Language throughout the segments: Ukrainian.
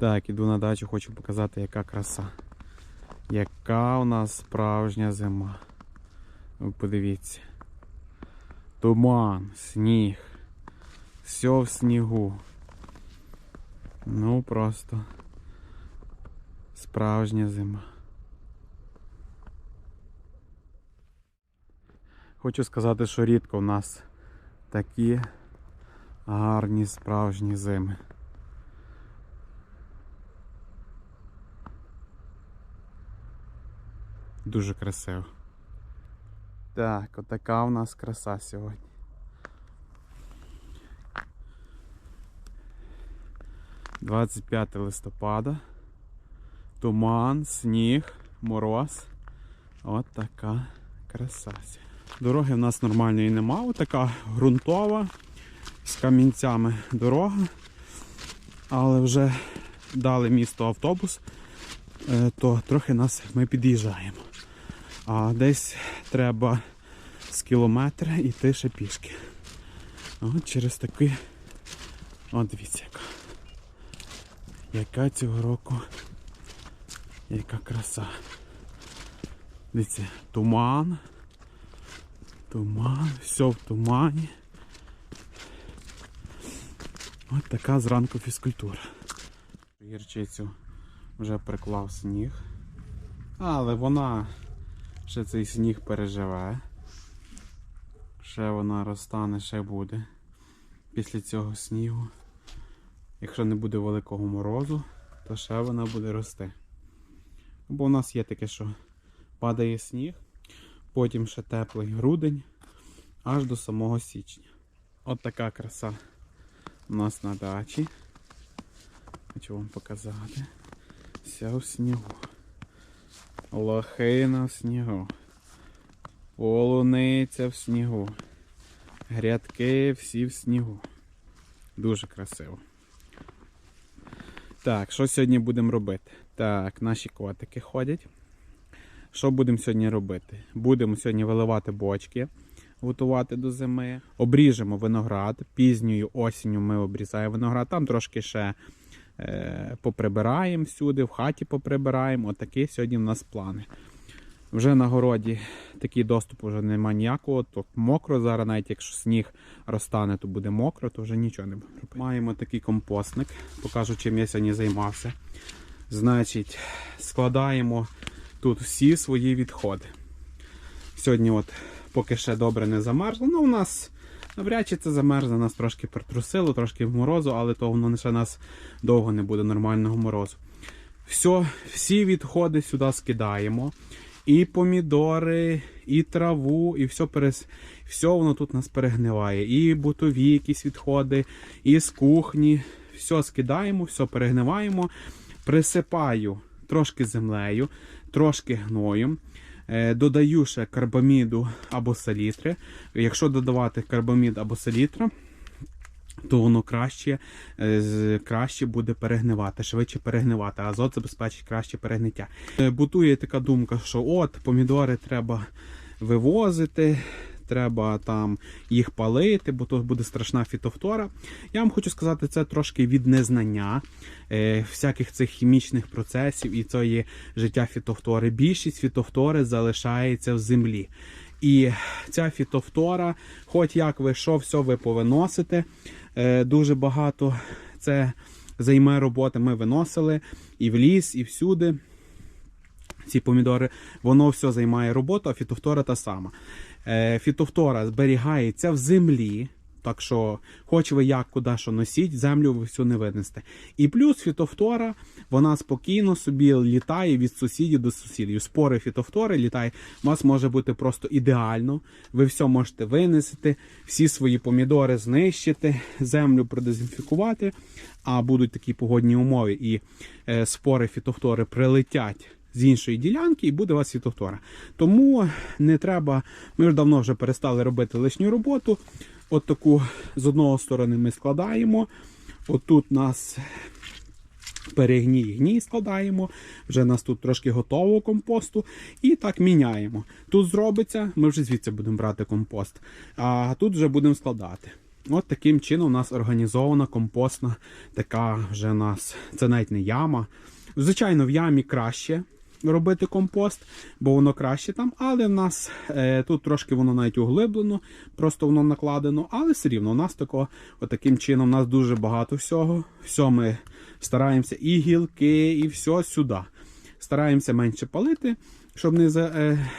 Так, іду на дачу, хочу показати, яка краса. Яка у нас справжня зима. Ви подивіться. Туман, сніг. Все в снігу. Ну просто справжня зима. Хочу сказати, що рідко у нас такі гарні справжні зими. Дуже красиво. Так, отака у нас краса сьогодні. Двадцять 5 листопада. Туман, сніг, мороз. От така краса. Дороги в нас нормальної нема. Отака ґрунтова з камінцями дорога. Але вже дали місто автобус, то трохи нас ми під'їжджаємо. А десь треба з кілометра йти ще пішки. От через такий. От дивіться яка. Яка цього року. Яка краса. Дивіться, туман. Туман, все в тумані. От така зранку фізкультура. Гірчицю вже приклав сніг. Але вона ще цей сніг переживе. Ще вона розтане, ще буде. Після цього снігу. Якщо не буде великого морозу, то ще вона буде рости. Бо у нас є таке, що падає сніг, потім ще теплий грудень, аж до самого січня. От така краса у нас на дачі. Хочу вам показати. Вся в снігу. Лохина в снігу. Полуниця в снігу. Грядки всі в снігу. Дуже красиво. Так, що сьогодні будемо робити? Так, наші котики ходять. Що будемо сьогодні робити? Будемо сьогодні виливати бочки, готувати до зими. Обріжемо виноград. Пізньою осінню ми обрізаємо виноград. Там трошки ще поприбираємо всюди, в хаті поприбираємо. Отакі сьогодні в нас плани. Вже на городі такий доступ вже немає ніякого, то мокро зараз, навіть якщо сніг розтане, то буде мокро, то вже нічого не буде робити. Маємо такий компостник, покажу, чим я сьогодні займався. Значить, складаємо тут всі свої відходи. Сьогодні, от, поки ще добре не замерзло, ну у нас навряд чи це замерзло, нас трошки притрусило, трошки в морозу, але то воно ще нас довго не буде нормального морозу. Все, всі відходи сюди скидаємо. І помідори, і траву, і все перес... все воно тут нас перегниває. І бутові якісь відходи, і з кухні. Все скидаємо, все перегниваємо. Присипаю трошки землею, трошки гноєм. Е, Додаю ще карбаміду або салітри. Якщо додавати карбамід або селітра, то воно краще, е, краще буде перегнивати, швидше перегнивати. Азот забезпечить краще перегниття. Е, Бутує така думка, що от помідори треба вивозити. Треба там їх палити, бо то буде страшна фітофтора. Я вам хочу сказати, це трошки від незнання е, всяких цих хімічних процесів і цієї життя фітофтори. Більшість фітофтори залишається в землі. І ця фітофтора, хоч як ви що, все ви повиносите, е, дуже багато це займе роботи. Ми виносили і в ліс, і всюди. Ці помідори, воно все займає роботу, а фітофтора та сама. Е, фітофтора зберігається в землі. Так що, хоч ви як куди що носіть, землю ви всю не винесете. І плюс фітофтора, вона спокійно собі літає від сусідів до сусідів. Спори фітофтори літає. У вас може бути просто ідеально. Ви все можете винести, всі свої помідори знищити, землю продезінфікувати, а будуть такі погодні умови, і е, спори фітофтори прилетять з іншої ділянки, і буде у вас фітофтора. Тому не треба. Ми ж давно вже перестали робити лишню роботу. От таку з одного сторони ми складаємо. Отут у нас перегній гній складаємо. Вже нас тут трошки готового компосту. І так міняємо. Тут зробиться, ми вже звідси будемо брати компост. А тут вже будемо складати. От таким чином у нас організована компостна така вже у нас. Це навіть не яма. Звичайно, в ямі краще робити компост, бо воно краще там, але в нас е, тут трошки воно навіть углиблено, просто воно накладено, але все рівно у нас такого, таким чином у нас дуже багато всього. Все ми стараємося і гілки, і все сюди. Стараємося менше палити, щоб не за. Е,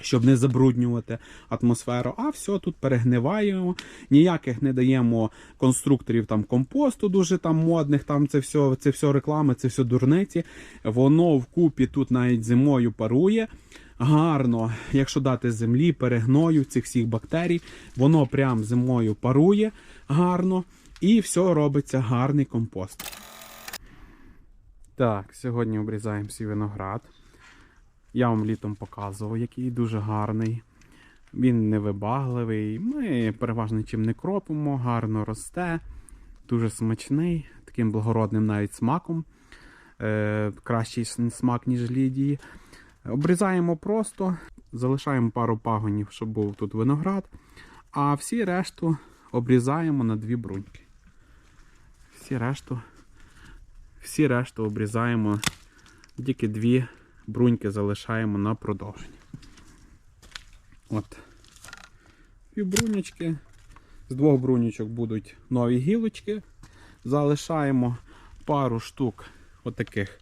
щоб не забруднювати атмосферу, а все тут перегниваємо. Ніяких не даємо конструкторів там компосту, дуже там модних, там це все, це все реклами, це все дурниці. Воно вкупі тут навіть зимою парує. Гарно, якщо дати землі, перегною цих всіх бактерій, воно прям зимою парує гарно і все робиться гарний компост. Так, сьогодні обрізаємо свій виноград. Я вам літом показував, який дуже гарний. Він невибагливий. Ми переважно чим не кропимо, гарно росте, дуже смачний, таким благородним навіть смаком. Е, кращий смак, ніж лідії. Обрізаємо просто, залишаємо пару пагонів, щоб був тут виноград. А всі решту обрізаємо на дві бруньки. Всі решту, всі решту обрізаємо тільки дві бруньки залишаємо на продовження. От. Дві брунячки. З двох брунючок будуть нові гілочки. Залишаємо пару штук отаких.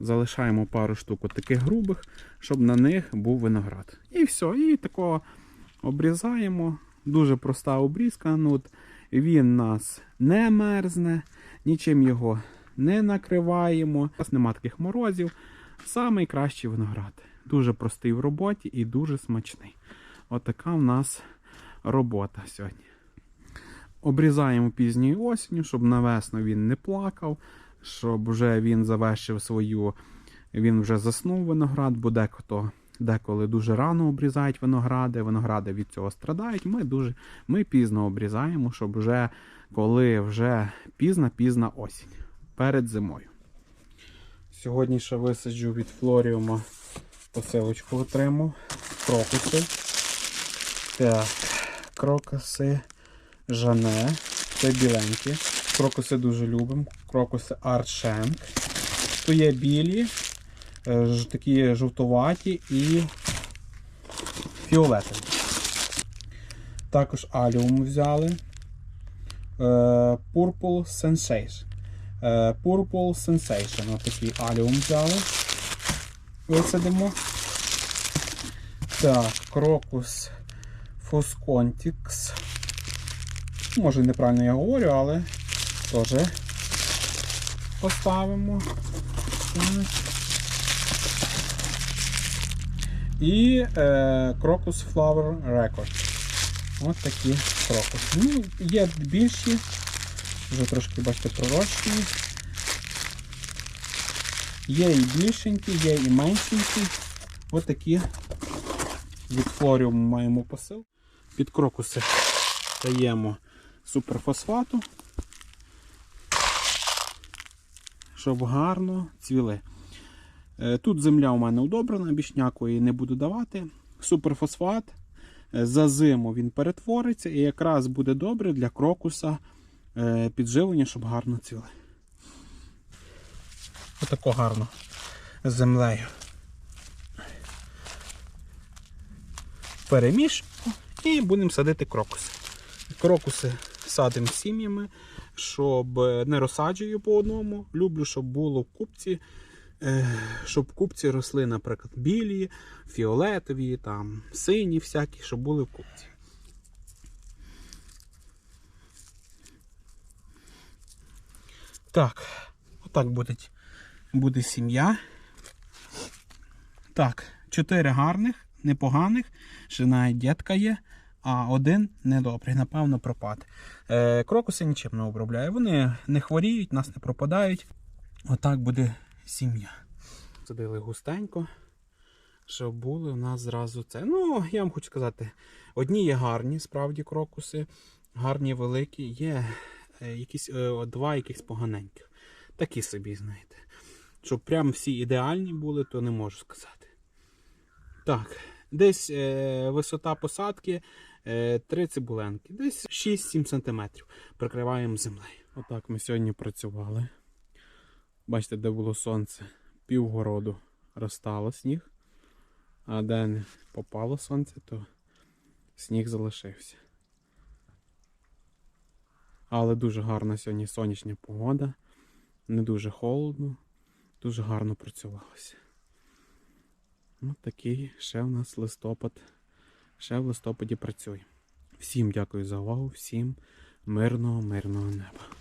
Залишаємо пару штук отаких грубих, щоб на них був виноград. І все. І такого обрізаємо. Дуже проста обрізка. Ну, от Він нас не мерзне, нічим його не накриваємо. У нас нема таких морозів. Самий кращий виноград. Дуже простий в роботі і дуже смачний. Отака в нас робота сьогодні. Обрізаємо пізньою осінню, щоб на весну він не плакав, щоб вже він завершив свою, він вже заснув виноград, бо декото, деколи дуже рано обрізають виногради, виногради від цього страдають. Ми дуже ми пізно обрізаємо, щоб вже коли вже пізна-пізна осінь перед зимою. Сьогодні ще висаджу від флоріума посилочку отримав. Крокуси. Так, крокуси Жане. Це біленькі. Крокуси дуже любимо. Крокуси Артшенк. Тут є білі, е, такі жовтуваті і фіолетові. Також аліум взяли. Е, Purple Sensation. Е, Purple Sensation. Отакий аліум взяли. Висадимо. Так, крокус Foscontix. Може неправильно я говорю, але теж поставимо. І е, Crocus Flower Record. Ось такі крокуси. Ну, є більші, вже трошки, бачите, пророщені. Є і більшенькі, є і меншенькі. Ось такі від флоріуму маємо посил. Під крокуси даємо суперфосфату, щоб гарно цвіли. Е, Тут земля у мене удобрена, більш ніякої не буду давати. Суперфосфат. е, За зиму він перетвориться і якраз буде добре для крокуса підживлення, щоб гарно цвіли. Отако гарно з землею. Перемішуємо і будемо садити крокуси. Крокуси садимо сім'ями, щоб е, не розсаджую по одному. Люблю, щоб було в купці, е, щоб в купці росли, наприклад, білі, фіолетові, там, сині всякі, щоб були в купці. Так, отак буде, буде сім'я. Так, чотири гарних, непоганих, ще навіть дітка є, а один недобрий, напевно, пропад. Е, крокуси нічим не обробляю. Вони не хворіють, нас не пропадають. Отак буде сім'я. Садили густенько, щоб були у нас зразу це. Ну, я вам хочу сказати, одні є гарні, справді, крокуси, гарні, великі, є якісь е, два якихось поганеньких. Такі собі, знаєте. Щоб прям всі ідеальні були, то не можу сказати. Так, десь е, висота посадки е, три цибуленки, десь 6-7 см. Прикриваємо землею. Отак ми сьогодні працювали. Бачите, де було сонце, півгороду розтало сніг, а де не попало сонце, то сніг залишився. Але дуже гарна сьогодні сонячна погода, не дуже холодно, дуже гарно працювалося. Ось такий ще в нас листопад. Ще в листопаді працює. Всім дякую за увагу, всім мирного, мирного неба.